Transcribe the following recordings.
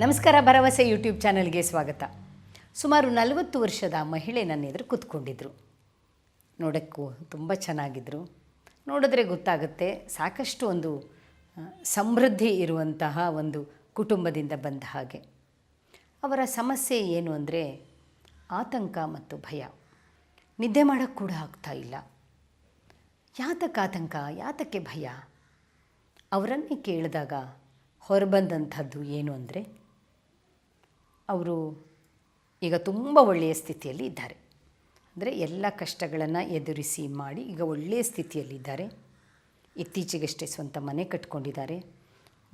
ನಮಸ್ಕಾರ, ಭರವಸೆ ಯೂಟ್ಯೂಬ್ ಚಾನಲ್ಗೆ ಸ್ವಾಗತ. ಸುಮಾರು ನಲವತ್ತು ವರ್ಷದ ಮಹಿಳೆ ನನ್ನ ಎದುರು ಕೂತ್ಕೊಂಡಿದ್ರು. ನೋಡೋಕ್ಕೂ ತುಂಬ ಚೆನ್ನಾಗಿದ್ದರು ನೋಡಿದ್ರೆ ಗೊತ್ತಾಗುತ್ತೆ, ಸಾಕಷ್ಟು ಒಂದು ಸಮೃದ್ಧಿ ಇರುವಂತಹ ಒಂದು ಕುಟುಂಬದಿಂದ ಬಂದ ಹಾಗೆ. ಅವರ ಸಮಸ್ಯೆ ಏನು ಅಂದರೆ, ಆತಂಕ ಮತ್ತು ಭಯ. ನಿದ್ದೆ ಮಾಡೋಕ್ಕೆ ಕೂಡ ಆಗ್ತಾ ಇಲ್ಲ. ಯಾತಕ್ಕೆ ಆತಂಕ, ಯಾತಕ್ಕೆ ಭಯ? ಅವರನ್ನೇ ಕೇಳಿದಾಗ ಹೊರಬಂದಂಥದ್ದು ಏನು ಅಂದರೆ ಅವರು ಈಗ ತುಂಬ ಒಳ್ಳೆಯ ಸ್ಥಿತಿಯಲ್ಲಿ ಇದ್ದಾರೆ. ಅಂದರೆ ಎಲ್ಲ ಕಷ್ಟಗಳನ್ನು ಎದುರಿಸಿ ಮಾಡಿ ಈಗ ಒಳ್ಳೆಯ ಸ್ಥಿತಿಯಲ್ಲಿದ್ದಾರೆ ಇತ್ತೀಚೆಗಷ್ಟೇ ಸ್ವಂತ ಮನೆ ಕಟ್ಕೊಂಡಿದ್ದಾರೆ.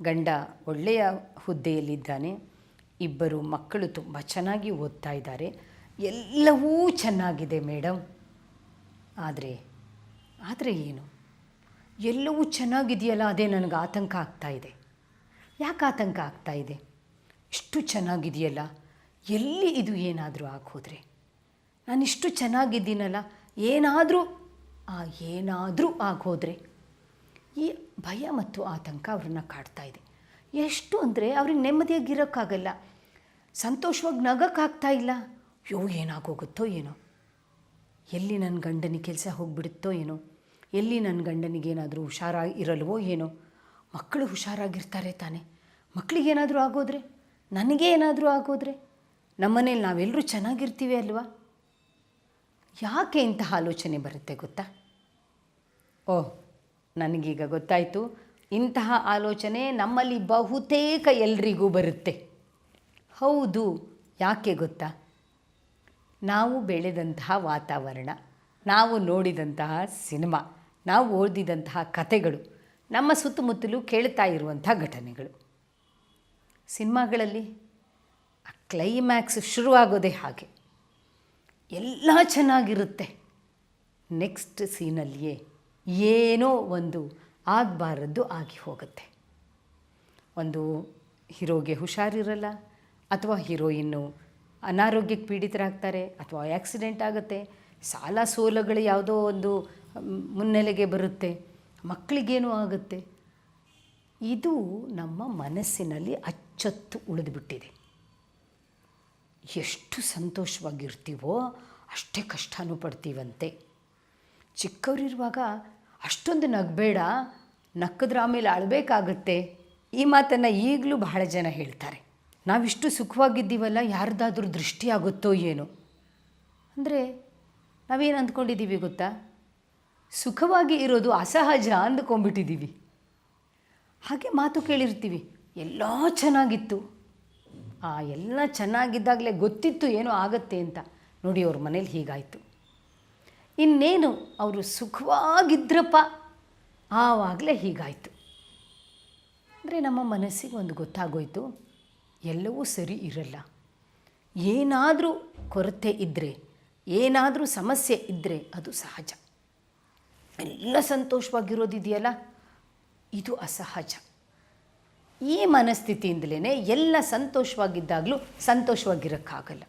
ಗಂಡ ಒಳ್ಳೆಯ ಹುದ್ದೆಯಲ್ಲಿದ್ದಾನೆ ಇಬ್ಬರು ಮಕ್ಕಳು ತುಂಬ ಚೆನ್ನಾಗಿ ಓದ್ತಾ ಇದ್ದಾರೆ. ಎಲ್ಲವೂ ಚೆನ್ನಾಗಿದೆ ಮೇಡಮ್ ಆದರೆ ಆದರೆ ಏನು? ಎಲ್ಲವೂ ಚೆನ್ನಾಗಿದೆಯಲ್ಲ, ಅದೇ ನನಗೆ ಆತಂಕ ಆಗ್ತಾ ಇದೆ. ಯಾಕೆ ಆತಂಕ ಆಗ್ತಾ ಇದೆ? ಇಷ್ಟು ಚೆನ್ನಾಗಿದೆಯಲ್ಲ ಎಲ್ಲಿ ಇದು ಏನಾದರೂ ಆಗೋದ್ರೆ ನಾನಿಷ್ಟು ಚೆನ್ನಾಗಿದ್ದೀನಲ್ಲ, ಏನಾದರೂ, ಆ ಏನಾದರೂ ಆಗೋದ್ರೆ ಈ ಭಯ ಮತ್ತು ಆತಂಕ ಅವ್ರನ್ನ ಕಾಡ್ತಾ ಇದೆ. ಎಷ್ಟು ಅಂದರೆ ಅವ್ರಿಗೆ ನೆಮ್ಮದಿಯಾಗಿರೋಕ್ಕಾಗಲ್ಲ. ಸಂತೋಷವಾಗಿ ನಗಕ್ಕಾಗ್ತಾ ಇಲ್ಲ. ಯೋ ಏನಾಗೋಗುತ್ತೋ ಏನೋ. ಎಲ್ಲಿ ನನ್ನ ಗಂಡನಿಗೆ ಕೆಲಸ ಹೋಗ್ಬಿಡುತ್ತೋ ಏನೋ. ಎಲ್ಲಿ ನನ್ನ ಗಂಡನಿಗೇನಾದರೂ ಹುಷಾರಾಗಿ ಇರಲ್ವೋ ಏನೋ. ಮಕ್ಕಳು ಹುಷಾರಾಗಿರ್ತಾರೆ ತಾನೆ. ಮಕ್ಕಳಿಗೇನಾದರೂ ಆಗೋದ್ರೆ ನನಗೆ ಏನಾದರೂ ಆಗೋದ್ರೆ ನಮ್ಮನೇಲಿ ನಾವೆಲ್ಲರೂ ಚೆನ್ನಾಗಿರ್ತೀವಿ ಅಲ್ವಾ? ಯಾಕೆ ಇಂತಹ ಆಲೋಚನೆ ಬರುತ್ತೆ ಗೊತ್ತಾ? ಓಹ್, ನನಗೀಗ ಗೊತ್ತಾಯಿತು. ಇಂತಹ ಆಲೋಚನೆ ನಮ್ಮಲ್ಲಿ ಬಹುತೇಕ ಎಲ್ರಿಗೂ ಬರುತ್ತೆ. ಹೌದು, ಯಾಕೆ ಗೊತ್ತಾ? ನಾವು ಬೆಳೆದಂತಹ ವಾತಾವರಣ, ನಾವು ನೋಡಿದಂತಹ ಸಿನಿಮಾ, ನಾವು ಓದಿದಂತಹ ಕಥೆಗಳು, ನಮ್ಮ ಸುತ್ತಮುತ್ತಲೂ ಕೇಳ್ತಾ ಇರುವಂಥ ಘಟನೆಗಳು. ಸಿನಿಮಾಗಳಲ್ಲಿ ಆ ಕ್ಲೈಮ್ಯಾಕ್ಸ್ ಶುರುವಾಗೋದೇ ಹಾಗೆ. ಎಲ್ಲ ಚೆನ್ನಾಗಿರುತ್ತೆ. ನೆಕ್ಸ್ಟ್ ಸೀನಲ್ಲಿಯೇ ಏನೋ ಒಂದು ಆಗಬಾರದ್ದು ಆಗಿ ಹೋಗುತ್ತೆ. ಒಂದು ಹೀರೋಗೆ ಹುಷಾರಿರಲ್ಲ, ಅಥವಾ ಹೀರೋಯಿನ್ನು ಅನಾರೋಗ್ಯಕ್ಕೆ ಪೀಡಿತರಾಗ್ತಾರೆ, ಅಥವಾ ಆ್ಯಕ್ಸಿಡೆಂಟ್ ಆಗುತ್ತೆ, ಸಾಲ ಸೋಲಗಳು ಯಾವುದೋ ಒಂದು ಮುನ್ನೆಲೆಗೆ ಬರುತ್ತೆ, ಮಕ್ಕಳಿಗೇನೂ ಆಗುತ್ತೆ. ಇದು ನಮ್ಮ ಮನಸ್ಸಿನಲ್ಲಿ ಅಚ್ಚೊತ್ತು ಉಳಿದುಬಿಟ್ಟಿದೆ. ಎಷ್ಟು ಸಂತೋಷವಾಗಿರ್ತೀವೋ ಅಷ್ಟೇ ಕಷ್ಟನೂ ಪಡ್ತೀವಂತೆ. ಚಿಕ್ಕವರಿರುವಾಗ ಅಷ್ಟೊಂದು ನಗಬೇಡ, ನಕ್ಕಿದ್ರೆ ಆಮೇಲೆ ಅಳಬೇಕಾಗತ್ತೆ. ಈ ಮಾತನ್ನು ಈಗಲೂ ಬಹಳ ಜನ ಹೇಳ್ತಾರೆ. ನಾವಿಷ್ಟು ಸುಖವಾಗಿದ್ದೀವಲ್ಲ, ಯಾರ್ದಾದ್ರೂ ದೃಷ್ಟಿ ಆಗುತ್ತೋ ಏನೋ. ಅಂದರೆ ನಾವೇನು ಅಂದ್ಕೊಂಡಿದ್ದೀವಿ ಗೊತ್ತಾ? ಸುಖವಾಗಿ ಇರೋದು ಅಸಹಜ ಅಂದ್ಕೊಂಡ್ಬಿಟ್ಟಿದ್ದೀವಿ ಹಾಗೆ ಮಾತು ಕೇಳಿರ್ತೀವಿ. ಎಲ್ಲ ಚೆನ್ನಾಗಿತ್ತು. ಆ ಎಲ್ಲ ಚೆನ್ನಾಗಿದ್ದಾಗಲೇ ಗೊತ್ತಿತ್ತು ಏನೋ ಆಗತ್ತೆ ಅಂತ. ನೋಡಿ ಅವ್ರ ಮನೇಲಿ ಹೀಗಾಯಿತು. ಇನ್ನೇನು ಅವರು ಸುಖವಾಗಿದ್ರಪ್ಪ. ಆವಾಗಲೇ ಹೀಗಾಯಿತು. ಅಂದರೆ ನಮ್ಮ ಮನಸ್ಸಿಗೆ ಒಂದು ಗೊತ್ತಾಗೋಯ್ತು, ಎಲ್ಲವೂ ಸರಿ ಇರಲ್ಲ. ಏನಾದರೂ ಕೊರತೆ ಇದ್ದರೆ ಏನಾದರೂ ಸಮಸ್ಯೆ ಇದ್ದರೆ ಅದು ಸಹಜ. ಎಲ್ಲ ಸಂತೋಷವಾಗಿರೋದಿದೆಯಲ್ಲ, ಇದು ಅಸಹಜ. ಈ ಮನಸ್ಥಿತಿಯಿಂದಲೇ ಎಲ್ಲ ಸಂತೋಷವಾಗಿದ್ದಾಗಲೂ ಸಂತೋಷವಾಗಿರೋಕ್ಕಾಗಲ್ಲ.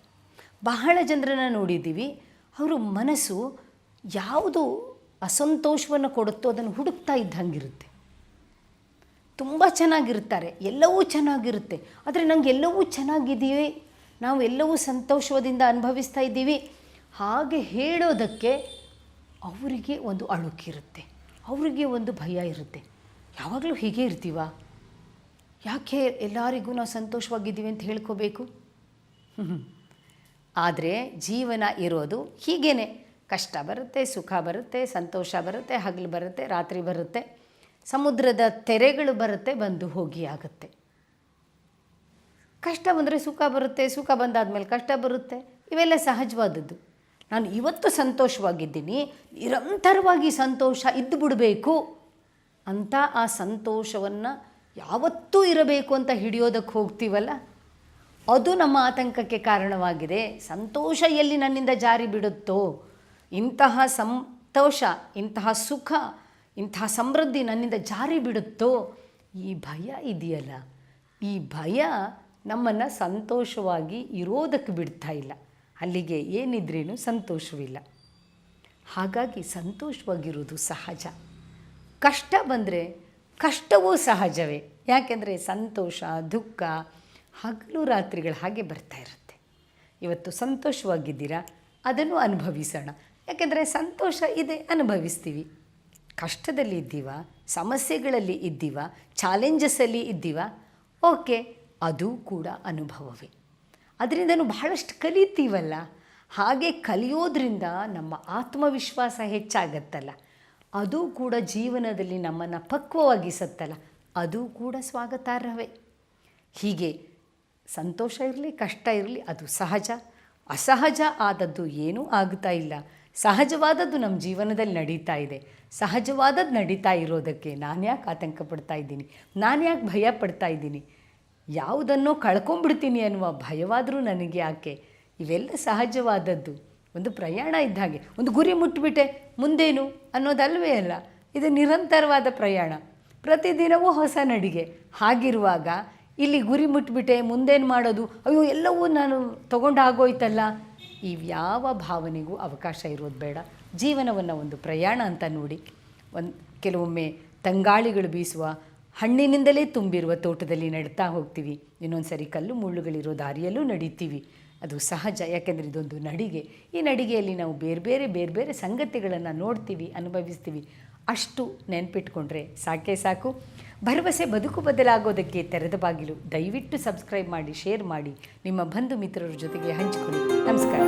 ಬಹಳ ಜನರನ್ನು ನೋಡಿದ್ದೀವಿ, ಅವರು ಮನಸ್ಸು ಯಾವುದು ಅಸಂತೋಷವನ್ನು ಕೊಡುತ್ತೋ ಅದನ್ನು ಹುಡುಕ್ತಾ ಇದ್ದಂಗಿರುತ್ತೆ. ತುಂಬ ಚೆನ್ನಾಗಿರ್ತಾರೆ, ಎಲ್ಲವೂ ಚೆನ್ನಾಗಿರುತ್ತೆ, ಆದರೆ ನಂಗೆ ಎಲ್ಲವೂ ಚೆನ್ನಾಗಿದ್ದೀವಿ ನಾವು ಎಲ್ಲವೂ ಸಂತೋಷದಿಂದ ಅನುಭವಿಸ್ತಾ ಇದ್ದೀವಿ. ಹಾಗೆ ಹೇಳೋದಕ್ಕೆ ಅವರಿಗೆ ಒಂದು ಅಳುಕಿರುತ್ತೆ, ಅವರಿಗೆ ಒಂದು ಭಯ ಇರುತ್ತೆ. ಯಾವಾಗಲೂ ಹೀಗೆ ಇರ್ತೀವ? ಯಾಕೆ ಎಲ್ಲರಿಗೂ ನಾವು ಸಂತೋಷವಾಗಿದ್ದೀವಿ ಅಂತ ಹೇಳ್ಕೋಬೇಕು? ಆದರೆ ಜೀವನ ಇರೋದು ಹೀಗೇನೆ. ಕಷ್ಟ ಬರುತ್ತೆ, ಸುಖ ಬರುತ್ತೆ, ಸಂತೋಷ ಬರುತ್ತೆ, ಹಗಲು ಬರುತ್ತೆ, ರಾತ್ರಿ ಬರುತ್ತೆ. ಸಮುದ್ರದ ತೆರೆಗಳು ಬರುತ್ತೆ, ಬಂದು ಹೋಗಿ ಆಗುತ್ತೆ. ಕಷ್ಟ ಬಂದರೆ ಸುಖ ಬರುತ್ತೆ, ಸುಖ ಬಂದಾದ್ಮೇಲೆ ಕಷ್ಟ ಬರುತ್ತೆ. ಇವೆಲ್ಲ ಸಹಜವಾದದ್ದು. ನಾನು ಇವತ್ತು ಸಂತೋಷವಾಗಿದ್ದೀನಿ, ನಿರಂತರವಾಗಿ ಸಂತೋಷ ಇದ್ದು ಬಿಡಬೇಕು ಅಂತ ಆ ಸಂತೋಷವನ್ನು ಯಾವತ್ತೂ ಇರಬೇಕು ಅಂತ ಹಿಡಿಯೋದಕ್ಕೆ ಹೋಗ್ತೀವಲ್ಲ? ಅದು ನಮ್ಮ ಆತಂಕಕ್ಕೆ ಕಾರಣವಾಗಿದೆ. ಸಂತೋಷ ಎಲ್ಲಿ ನನ್ನಿಂದ ಜಾರಿ ಬಿಡುತ್ತೋ? ಇಂತಹ ಸಂತೋಷ, ಇಂತಹ ಸುಖ, ಇಂತಹ ಸಮೃದ್ಧಿ ನನ್ನಿಂದ ಜಾರಿ ಬಿಡುತ್ತೋ? ಈ ಭಯ ಇದೆಯಲ್ಲ? ಈ ಭಯ ನಮ್ಮನ್ನು ಸಂತೋಷವಾಗಿ ಇರೋದಕ್ಕೆ ಬಿಡ್ತಾ ಇಲ್ಲ. ಅಲ್ಲಿಗೆ ಏನಿದ್ರೇನು ಸಂತೋಷವಿಲ್ಲ. ಹಾಗಾಗಿ ಸಂತೋಷವಾಗಿರುವುದು ಸಹಜ. ಕಷ್ಟ ಬಂದರೆ ಕಷ್ಟವೂ ಸಹಜವೇ. ಯಾಕೆಂದರೆ ಸಂತೋಷ, ದುಃಖ ಹಗಲು ರಾತ್ರಿಗಳು ಹಾಗೆ ಬರ್ತಾ ಇರುತ್ತೆ. ಇವತ್ತು ಸಂತೋಷವಾಗಿದ್ದೀರಾ? ಅದನ್ನು ಅನುಭವಿಸೋಣ. ಯಾಕೆಂದರೆ ಸಂತೋಷ ಇದೆ, ಅನುಭವಿಸ್ತೀವಿ. ಕಷ್ಟದಲ್ಲಿ ಇದ್ದೀವ? ಸಮಸ್ಯೆಗಳಲ್ಲಿ ಇದ್ದೀವ? ಚಾಲೆಂಜಸ್ಸಲ್ಲಿ ಇದ್ದೀವ? ಓಕೆ, ಅದು ಕೂಡ ಅನುಭವವೇ. ಅದರಿಂದನೂ ಬಹಳಷ್ಟು ಕಲಿತೀವಲ್ಲ? ಹಾಗೆ ಕಲಿಯೋದ್ರಿಂದ ನಮ್ಮ ಆತ್ಮವಿಶ್ವಾಸ ಹೆಚ್ಚಾಗತ್ತಲ್ಲ. ಅದು ಕೂಡ ಜೀವನದಲ್ಲಿ ನಮ್ಮನ್ನು ಪಕ್ವವಾಗಿಸುತ್ತಲ್ಲ, ಅದು ಕೂಡ ಸ್ವಾಗತಾರ್ಹವೇ. ಹೀಗೆ ಸಂತೋಷ ಇರಲಿ, ಕಷ್ಟ ಇರಲಿ, ಅದು ಸಹಜ. ಅಸಹಜ ಆದದ್ದು ಏನೂ ಆಗ್ತಾ ಇಲ್ಲ. ಸಹಜವಾದದ್ದು ನಮ್ಮ ಜೀವನದಲ್ಲಿ ನಡೀತಾ ಇದೆ. ಸಹಜವಾದದ್ದು ನಡೀತಾ ಇರೋದಕ್ಕೆ ನಾನು ಯಾಕೆ ಆತಂಕ ಪಡ್ತಾ ಇದ್ದೀನಿ? ನಾನು ಯಾಕೆ ಭಯ ಪಡ್ತಾ ಇದ್ದೀನಿ? ಯಾವುದನ್ನೋ ಕಳ್ಕೊಂಬಿಡ್ತೀನಿ ಅನ್ನುವ ಭಯವಾದರೂ ನನಗೆ ಯಾಕೆ? ಇವೆಲ್ಲ ಸಹಜವಾದದ್ದು. ಒಂದು ಪ್ರಯಾಣ ಇದ್ದ ಹಾಗೆ. ಒಂದು ಗುರಿ ಮುಟ್ಬಿಟ್ಟೆ, ಮುಂದೇನು ಅನ್ನೋದಲ್ವೇ ಅಲ್ಲ. ಇದು ನಿರಂತರವಾದ ಪ್ರಯಾಣ. ಪ್ರತಿದಿನವೂ ಹೊಸ ನಡಿಗೆ. ಹಾಗಿರುವಾಗ ಇಲ್ಲಿ ಗುರಿ ಮುಟ್ಬಿಟ್ಟೆ, ಮುಂದೇನು ಮಾಡೋದು? ಅಯ್ಯೋ, ಎಲ್ಲವೂ ನಾನು ತಗೊಂಡು ಆಗೋಯ್ತಲ್ಲ ಯಾವ ಭಾವನೆಗೂ ಅವಕಾಶ ಇರೋದು ಬೇಡ. ಜೀವನವನ್ನು ಒಂದು ಪ್ರಯಾಣ ಅಂತ ನೋಡಿ. ಒಂದು ಕೆಲವೊಮ್ಮೆ ತಂಗಾಳಿಗಳು ಬೀಸುವ ಹಣ್ಣಿನಿಂದಲೇ ತುಂಬಿರುವ ತೋಟದಲ್ಲಿ ನಡ್ತಾ ಹೋಗ್ತೀವಿ. ಇನ್ನೊಂದು ಸರಿ ಕಲ್ಲು ಮುಳ್ಳುಗಳಿರೋ ದಾರಿಯಲ್ಲೂ ನಡೀತೀವಿ. ಅದು ಸಹಜ, ಯಾಕೆಂದರೆ ಇದೊಂದು ನಡಿಗೆ. ಈ ನಡಿಗೆಯಲ್ಲಿ ನಾವು ಬೇರೆ ಬೇರೆ ಬೇರೆ ಬೇರೆ ಸಂಗತಿಗಳನ್ನು ನೋಡ್ತೀವಿ, ಅನುಭವಿಸ್ತೀವಿ. ಅಷ್ಟು ನೆನಪಿಟ್ಕೊಂಡ್ರೆ ಸಾಕೇ ಸಾಕು. ಭರವಸೆ, ಬದುಕು ಬದಲಾಗೋದಕ್ಕೆ ತೆರೆದ ಬಾಗಿಲು. ದಯವಿಟ್ಟು ಸಬ್ಸ್ಕ್ರೈಬ್ ಮಾಡಿ, ಶೇರ್ ಮಾಡಿ. ನಿಮ್ಮ ಬಂಧು ಮಿತ್ರರ ಜೊತೆಗೆ ಹಂಚಿಕೊಳ್ಳಿ. ನಮಸ್ಕಾರ.